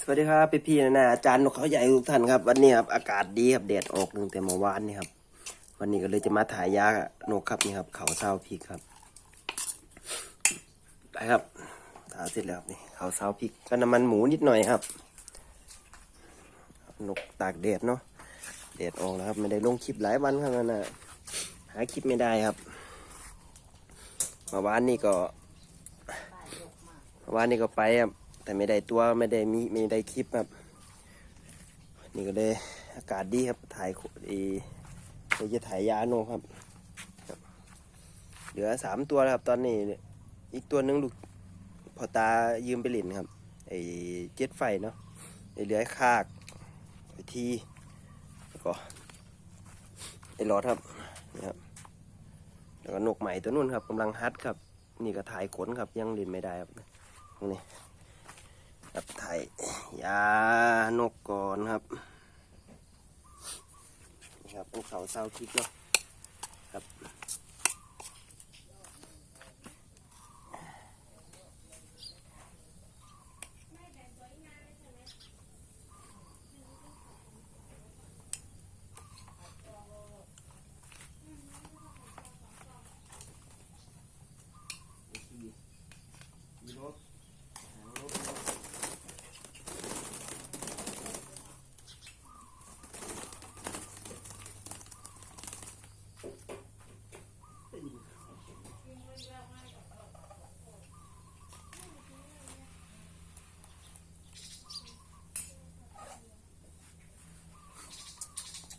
สวัสดีครับพี่พี่นะนะอาจารย์นกเขาใหญ่ทุกท่านครับ วันนี้ครับอากาศดีครับแดดออกตั้งแต่เมื่อวานนี่ครับ วันนี้ก็เลยจะมาถ่ายยานกครับนี่ครับ เขาเศร้าพริกครับไปครับถ่ายเสร็จแล้วครับนี่เขาเศร้าพริกก็น้ำมันหมูนิดหน่อยครับ นกตากแดดเนาะแดดออกแล้วครับ ไม่ได้ลงคลิปหลายวันครับนั่นนะหาคลิปไม่ได้ครับเมื่อวานนี่ก็เมื่อวานนี่ก็ไปครับ แต่ไม่ได้ตัวไม่ได้มีไม่ได้คลิปครับ นี่ก็เลยอากาศดีครับถ่ายอีเราจะถ่ายยาโนครับครับ เหลือสามตัวแล้วครับ ตอนนี้อีกตัวหนึงลูกพอตายืมไปหลินครับไอ้เจ็ดไฟเนาะไอ้เหลือไอคากไอ้ทีแล้วก็ไอ้หลอดครับนี่ครับแล้วก็นกใหม่ตัวนู้นครับกำลังฮัดครับ นี่ก็ถ่ายขนครับยังหลินไม่ได้ครับตรงนี้ กับไทยยานกก่อนครับ นี่ครับภูเขาเศร้าคิกเนาะครับ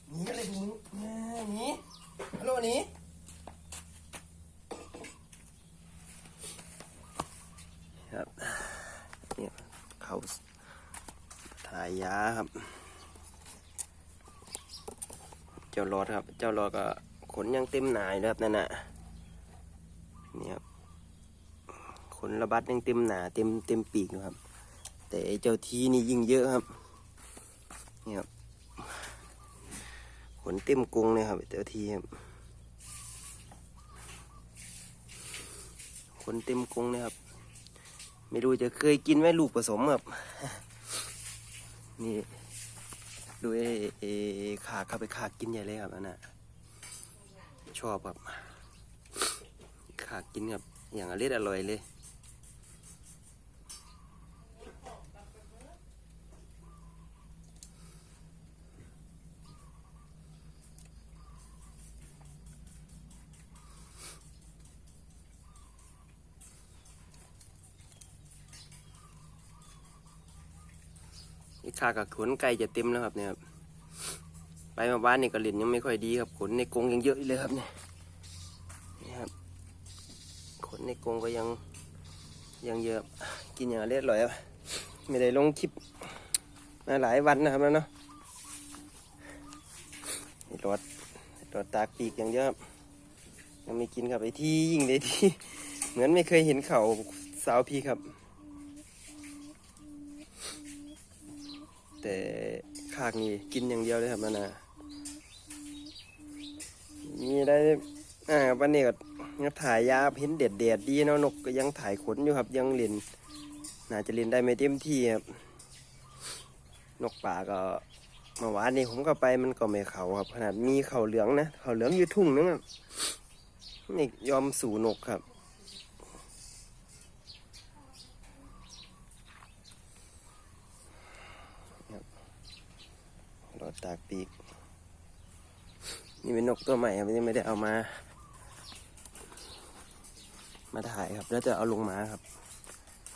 หนีอะไรมึงหนีฮัลโหลห นีครับเนี่ยเขาถ่ายยาครับ เจ้ารอดครับ เจ้ารอดก็ขนยังเต็มหนายเลยครับนั่นน่ะนี่ครับขนระบัดยังเต็มหนาเต็มเต็มปีกอยู่ครับ แต่ไอเจ้าทีนี่ยิ่งเยอะครับนี่ครับขนเต็มกรงเลยครับเจ้าทีครับ คนเต็มกรงเลยครับ ไม่รู้จะเคยกินไหมลูกผสมครับนี่ดูเอ้ไอ้ขาเข้าไปขากินใหญ่เลยครับอันน่ะชอบครับขากินครับอย่างอร่อยอร่อยเลย นี่ขากับขนไก่จะเต็มแล้วครับเนี่ยครับไปมาบ้านนี่ก็เล่นยังไม่ค่อยดีครับขนในกรงยังเยอะเลยครับเนี่ยนี่ครับขนในกรงก็ยังยังเยอะกินอย่างอร่อยอร่อยไม่ได้ลงคลิปมาหลายวันนะครับแล้วเนาะรอดรอดตากปีกอย่างเยอะครับยังไม่กินครับไอ้ที่ยิ่งเลยที่เหมือนไม่เคยเห็นเขาสาวพี่ครับ แต่คากนี่กินอย่างเดียวเลยครับนั่นนะมีได้อ่าวันนี้ก็ยังถ่ายยาเห็นเด็ดเด็ดดีเนาะนกก็ยังถ่ายขนอยู่ครับ ยังเล่นน่าจะเล่นได้ไม่เต็มที่ครับนกป่าก็เมื่อวานนี้ผมก็ไปมันก็ไม่เขาครับ ขนาดมีเขาเหลืองนะเขาเหลืองอยู่ทุ่งนึงอะนี่ยอมสู่นกครับ รอตากปีก นี่เป็นนกตัวใหม่ครับยังไม่ได้เอามา มาถ่ายครับ แล้วจะเอาลงมาครับ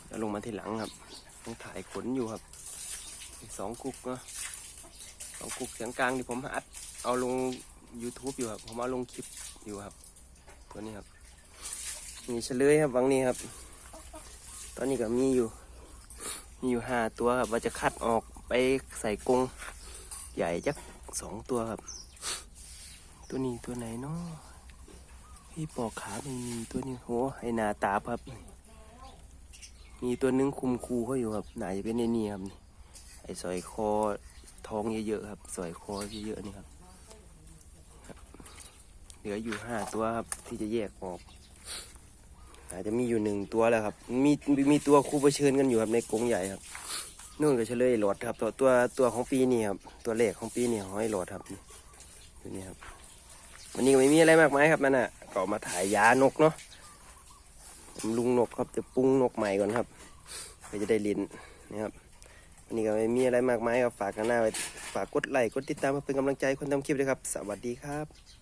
เอาลงมาทีหลังครับต้องถ่ายขนอยู่ครับสองกุกเนาะสองกุกเสียงกลางที่ผมอัดเอาลง YouTube อยู่ครับ ผมเอาลงคลิปอยู่ครับ ตัวนี้ครับ มีเฉลยครับวังนี้ครับ ตอนนี้ก็มีอยู่ มีอยู่ห้าตัวครับ ว่าจะคัดออกไปใส่กรง ใหญ่จักสองตัวครับ ตัวนี้ตัวไหนเนาะพี่ปอกขาไม่มีตัวนี้โหไอหนาตาครับ มีตัวนึงคุมคูเขาอยู่ครับหนาจะเป็นในนี่ครับนี่ไอสอยคอท้องเยอะๆครับสอยคอเยอะๆนี่ครับครับเหลืออยู่ห้าตัวครับที่จะแยกออกอาจจะมีอยู่หนึ่งตัวแล้วครับ มีมีตัวคู่เผชิญกันอยู่ครับในกรงใหญ่ครับ นู่นก็เฉลยหลอดครับ ตัวตัวตัวของปีนี้ครับตัวเลขของปีนี้ของไอ้หลอดครับนี่อยู่นี่ครับวันนี้ก็ไม่มีอะไรมากมายครับนั่นน่ะก็มาถ่ายยานกเนาะผมลุงนกครับจะปรุงนกใหม่ก่อนครับเพื่อจะได้ลินนะครับวันนี้ก็ไม่มีอะไรมากมายครับฝากกันหน้าไว้ฝากกดไลค์กดติดตามเพื่อเป็นกำลังใจคนทำคลิปด้วยครับ สวัสดีครับ